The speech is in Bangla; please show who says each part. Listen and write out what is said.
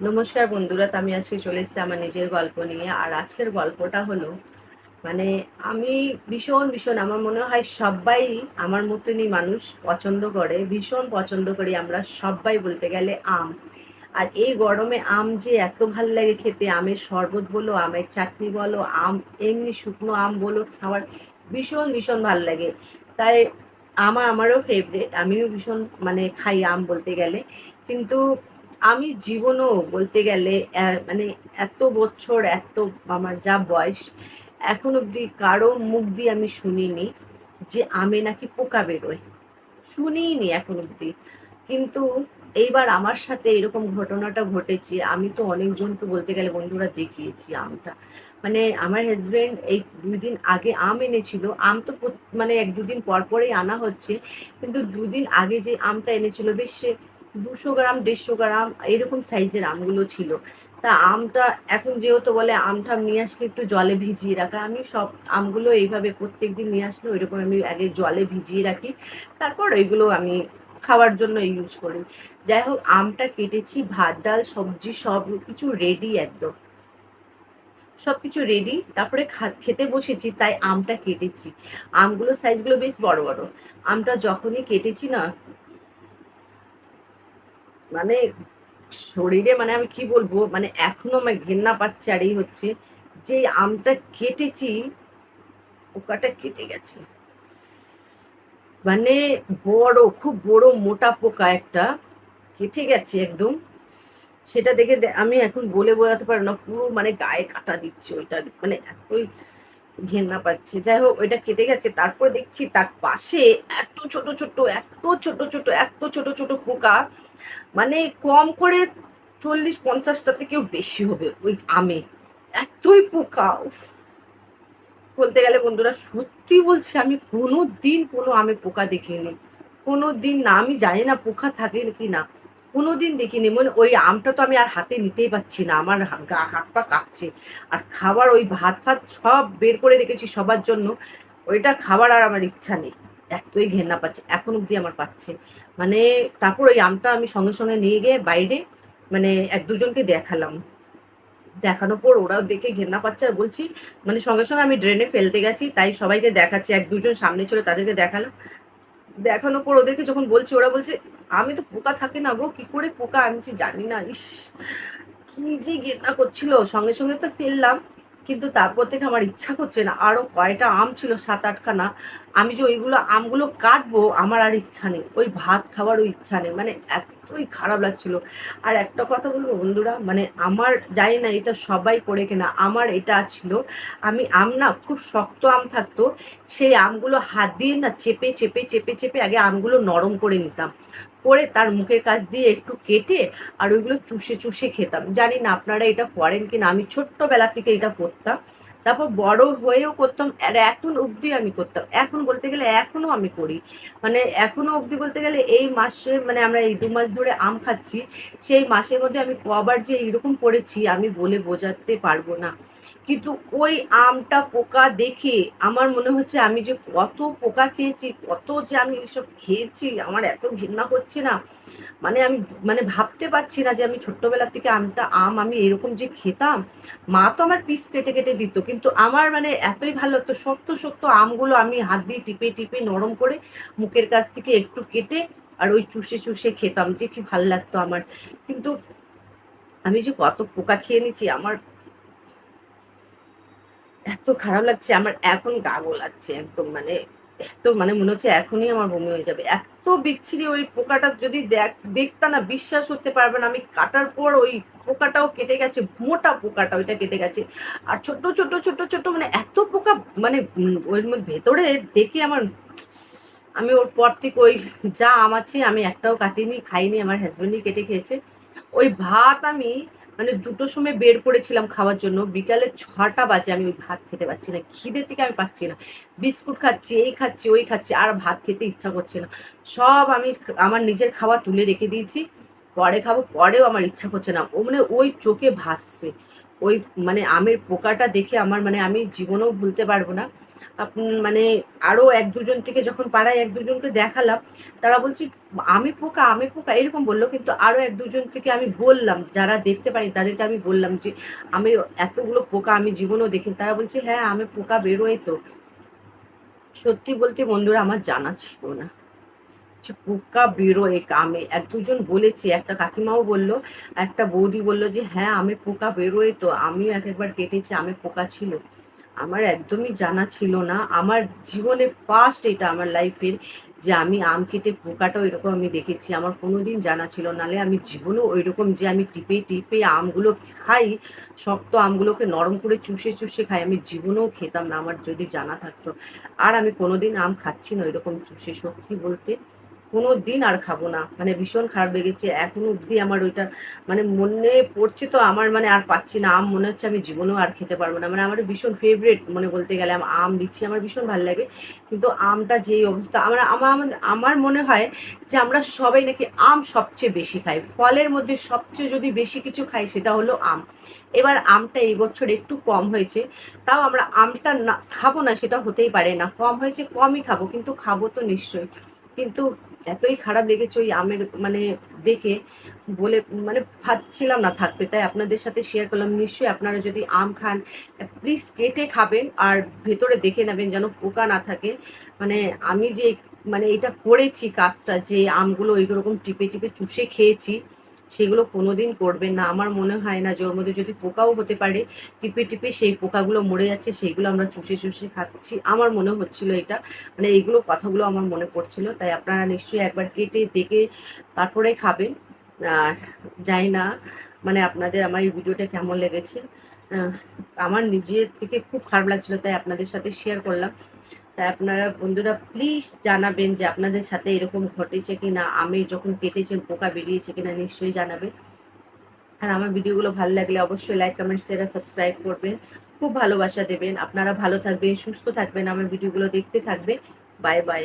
Speaker 1: নমস্কার বন্ধুরা আমি আজকে চলে এসেছি আমার নিজের গল্প নিয়ে। আর আজকের গল্পটা হলো মানে আমি ভীষণ ভীষণ, আমার মনে হয় সবাই আমার মতনই মানুষ পছন্দ করে, ভীষণ পছন্দ করি আমরা সবাই বলতে গেলে আম। আর এই গরমে আম যে এত ভালো লাগে খেতে, আমের শরবত বলো, আমের চাটনি বলো, আম, এমনি শুকনো আম বলো খাওয়ার ভীষণ ভীষণ ভালো লাগে। তাই আমার আমারও ফেভারেট আমিও ভীষণ মানে খাই আম বলতে গেলে। কিন্তু আমি জীবনও বলতে গেলে মানে এত বছর, এত আমার যা বয়স, এখন অবধি কারও মুখ দিয়ে আমি শুনিনি যে আমে নাকি পোকা বেরোয়। শুনিনি এখন অবধি। কিন্তু এইবার আমার সাথে এরকম ঘটনাটা ঘটেছে, আমি তো অনেকজনকে বলতে গেলে বন্ধুরা দেখিয়েছি আমটা। মানে আমার হাজব্যান্ড এই দুই দিন আগে আম এনেছিল, আম তো মানে এক দুদিন পর পরেই আনা হচ্ছে, কিন্তু দুদিন আগে যে আমটা এনেছিল, বেশ দুশো গ্রাম, দেড়শো গ্রাম এরকম সাইজের আমগুলো ছিল। তা আমটা এখন যেহেতু বলে আমটা নিয়ে আসলে একটু জলে ভিজিয়ে রাখা। আমি সব আমগুলো এইভাবে প্রত্যেক দিন নিয়ে আসলে ওইরকম আমি আগে জলে ভিজিয়ে রাখি। তারপর ওইগুলো আমি খাওয়ার জন্য ইউজ করি। যাই হোক, আমটা কেটেছি, ভাত, ডাল, সবজি, সব কিছু রেডি একদম। সব কিছু রেডি তারপরে খেতে বসেছি, তাই আমটা কেটেছি। আমগুলো সাইজগুলো বেশ বড় বড়। আমটা যখনই কেটেছি না মানে শরীরে মানে আমি কি বলব মানে এখনও আমার ঘেন্না পাচ্ছে আর এই হচ্ছে যে আমটা কেটেছি, পোকাটা কেটে গেছে। মানে বড়, খুব বড় মোটা পোকা একটা কেটে গেছে একদম। সেটা দেখে আমি এখন বলে বোঝাতে পারব না, পুরো মানে গায়ে কাটা দিচ্ছে ওইটা। মানে এতই ঘেন্না পাচ্ছে। যাই হোক, ওইটা কেটে গেছে। তারপরে দেখছি তার পাশে এত ছোট ছোট, এত ছোট ছোট, এত ছোট ছোট পোকা। মানে কম করে চল্লিশ পঞ্চাশটা থেকেও বেশি হবে ওই আমে। এতই পোকা, উফ। বলতে গেলে বন্ধুরা সত্যি বলছি, আমি কোনো দিন কোনো আমে পোকা দেখিনি। কোনো দিন না, আমি জানি না পোকা থাকে কি না কোনো দিন দেখিনি। মানে ওই আমটা তো আমি আর হাতে নিতেই পারছি না। আমার গা, হাত পা কাঁপছে। আর খাবার, ওই ভাত ফাত সব বের করে রেখেছি সবার জন্য। ওইটা খাবার আর আমার ইচ্ছা নেই। এতই ঘেন্না পাচ্ছে। এখন অবধি আমার পাচ্ছে। মানে তারপর ওই আমটা আমি সঙ্গে সঙ্গে নিয়ে গিয়ে বাইরে মানে এক দুজনকে দেখালাম। দেখানোর পর ওরাও দেখে ঘেন্না পাচ্ছে আর বলছি মানে সঙ্গে সঙ্গে আমি ড্রেনে ফেলতে গেছি, তাই সবাইকে দেখাচ্ছি। এক দুজন সামনে ছিল তাদেরকে দেখালাম। দেখানোর পর ওদেরকে যখন বলছি, ওরা বলছে আমি তো পোকা থাকে না গো, কি করে পোকা? আমি যে জানি না, ইস, কি যে গেঁদা করছিল। সঙ্গে সঙ্গে তো ফেললাম, কিন্তু তারপর থেকে আমার ইচ্ছা করছে না। আরও কয়টা আম ছিল, সাত আটখানা। আমি যে ওইগুলো আমগুলো কাটবো, আমার আর ইচ্ছা নেই। ওই ভাত খাওয়ারও ইচ্ছা নেই। মানে এতই খারাপ লাগছিল। আর একটা কথা বলব বন্ধুরা মানে আমার জানি না এটা সবাই করে কিনা, আমার এটা ছিল। আমি আম না খুব শক্ত আম থাকতো, সেই আমগুলো হাত দিয়ে না চেপে চেপে চেপে চেপে আগে আমগুলো নরম করে নিতাম। করে তার মুখের কাছ দিয়ে একটু কেটে আর ওইগুলো চুষে চুষে খেতাম। জানি না আপনারা এটা করেন কিনা। আমি ছোট্টবেলা থেকে এটা করতাম। তারপর বড় হয়েও করতাম, আর এখন অবধি আমি করতাম। এখন বলতে গেলে এখনও আমি করি। মানে এখনও অবধি বলতে গেলে এই মাসে মানে আমরা এই দু মাস ধরে আম খাচ্ছি, সেই মাসের মধ্যে আমি কবার যে এইরকম করেছি, আমি বলে বোঝাতে পারব না। কিন্তু ওই আমটা পোকা দেখে আমার মনে হচ্ছে আমি যে কত পোকা খেয়েছি, কত যে আমি এসব খেয়েছি, আমার এত ঘৃণা হচ্ছে না। মানে আমি মানে ভাবতে পারছি না যে আমি ছোট্টবেলার থেকে আমটা, আম আমি এরকম যে খেতাম। মা তো আমার পিস কেটে কেটে দিত, কিন্তু আমার মানে এতই ভালো লাগতো, শক্ত শক্ত আমগুলো আমি হাত দিয়ে টিপে টিপে, নরম করে মুখের কাছ থেকে একটু কেটে আর ওই চুষে চুষে খেতাম, যে কি ভালো লাগতো আমার। কিন্তু আমি যে কত পোকা খেয়ে নিচ্ছি আমার খারাপ লাগছে, আমার এখন গা গোলাচ্ছে একদম মানে এত মানে মনে হচ্ছে এখনই আমার বমি হয়ে যাবে। এত বিচ্ছিরি ওই পোকাটা যদি দেখ, দেখতা না বিশ্বাস করতে পারবে না, আমি কাটার পর ওই পোকাটাও কেটে গেছে, মোটা পোকাটা ওইটা কেটে গেছে। আর ছোট ছোট ছোট ছোট মানে এত পোকা মানে ওর মধ্যে ভেতরে দেখে আমার, আমি ওর পর থেকে ওই যা আম আছে আমি একটাও কাটিনি, খাইনি, আমার হাজব্যান্ডই কেটে খেয়েছে। ওই ভাত আমি মানে দুটোর সময় বের করেছিলাম খাওয়ার জন্য, বিকালে ছটা বাজে আমি ওই ভাত খেতে পারছি না খিদে থেকে আমি পাচ্ছি না। বিস্কুট খাচ্ছি, এই খাচ্ছি, ওই খাচ্ছি, আর ভাত খেতে ইচ্ছা করছে না। সব আমি আমার নিজের খাওয়া তুলে রেখে দিয়েছি, পরে খাব, পরেও আমার ইচ্ছা করছে না। ও মানে ওই চোখে ভাসছে। ওই মানে আমের পোকাটা দেখে আমার মানে আমি জীবনেও ভুলতে পারব না। মানে আরও এক দুজন থেকে যখন পাড়ায় এক দুজনকে দেখালাম, তারা বলছে, আমি পোকা আমি পোকা, এরকম বলল। কিন্তু আরও এক দুজন থেকে আমি বললাম, যারা দেখতে পারি তাদেরকে আমি বললাম যে, আমি এতগুলো পোকা আমি জীবনেও দেখি তারা বলছে হ্যাঁ আমি পোকা বেরোয় তো। সত্যি বলতে বন্ধুরা, আমার জানা ছিল না যে পোকা বেরোয় কামে। এক দুজন বলেছে, একটা কাকিমাও বলল, একটা বৌদি বলল যে হ্যাঁ আমি পোকা বেরোয় তো। আমিও এক একবার কেটেছি, আমি পোকা ছিল। আমার একদমই জানা ছিল না। আমার জীবনে ফার্স্ট এটা আমার লাইফের যে আমি আম কেটে পোকাটাও এরকম আমি দেখেছি। আমার কোনো দিন জানা ছিল নালে আমি জীবনেও ওই রকম যে আমি টিপে টিপে আমগুলো খাই, শক্ত আমগুলোকে নরম করে চুষে চুষে খাই, আমি জীবনেও খেতাম না। আমার যদি জানা থাকতো। আর আমি কোনো দিন আম খাচ্ছি না ওইরকম চুষে সত্যি বলতে। কোনো দিন আর খাব না। মানে ভীষণ খারাপ লেগেছে। এখনও অবধি আমার ওইটা মানে মনে পড়ছে তো আমার মানে আর পাচ্ছি না। আম মনে হচ্ছে আমি জীবনেও আর খেতে পারব না। মানে আমার ভীষণ ফেভারিট মানে বলতে গেলে আম লিচি আমার ভীষণ ভালো লাগে। কিন্তু আমটা যেই অবস্থা আমরা, আমার আমার মনে হয় যে আমরা সবাই নাকি আম সবচেয়ে বেশি খাই। ফলের মধ্যে সবচেয়ে যদি বেশি কিছু খাই সেটা হলো আম। এবার আমটা এই বছর একটু কম হয়েছে। তাও আমরা আমটা না, খাব না সেটা হতেই পারে না। কম হয়েছে কমই খাব, কিন্তু খাব তো নিশ্চয়ই। কিন্তু এতই খারাপ লেগেছে ওই আমের মানে দেখে বলে মানে ভাবছিলাম না থাকতে। তাই আপনাদের সাথে শেয়ার করলাম। নিশ্চয়ই আপনারা যদি আম খান প্লিজ কেটে খাবেন আর ভেতরে দেখে নেবেন যেন পোকা না থাকে। মানে আমি যে মানে এটা করেছি কাজটা, যে আমগুলো ওই রকম টিপে টিপে চুষে খেয়েছি সেগুলো কোনোদিন করবেন না। আমার মনে হয় না যে ওর মধ্যে যদি পোকাও হতে পারে, টিপে টিপে সেই পোকাগুলো মরে যাচ্ছে সেইগুলো আমরা চুষে চুষে খাচ্ছি। আমার মনে হচ্ছিল এটা। মানে এইগুলো কথাগুলো আমার মনে পড়ছিল। তাই আপনারা নিশ্চয়ই একবার কেটে দেখে তারপরে খাবেন। জানি না মানে আপনাদের আমার এই ভিডিওটা কেমন লেগেছে। আমার নিজের থেকে খুব খারাপ লাগছিল, তাই আপনাদের সাথে শেয়ার করলাম। তাই আপনারা বন্ধুরা প্লিজ জানাবেন যে আপনাদের সাথে এরকম ঘটেছে কি না আমি যখন কেটেছেন পোকা বেরিয়েছে কিনা নিশ্চয়ই জানাবেন। আর আমার ভিডিওগুলো ভালো লাগলে অবশ্যই লাইক কমেন্ট শেয়ার সাবস্ক্রাইব করবেন। খুব ভালোবাসা দেবেন। আপনারা ভালো থাকবেন, সুস্থ থাকবেন, আমার ভিডিওগুলো দেখতে থাকবে বাই বাই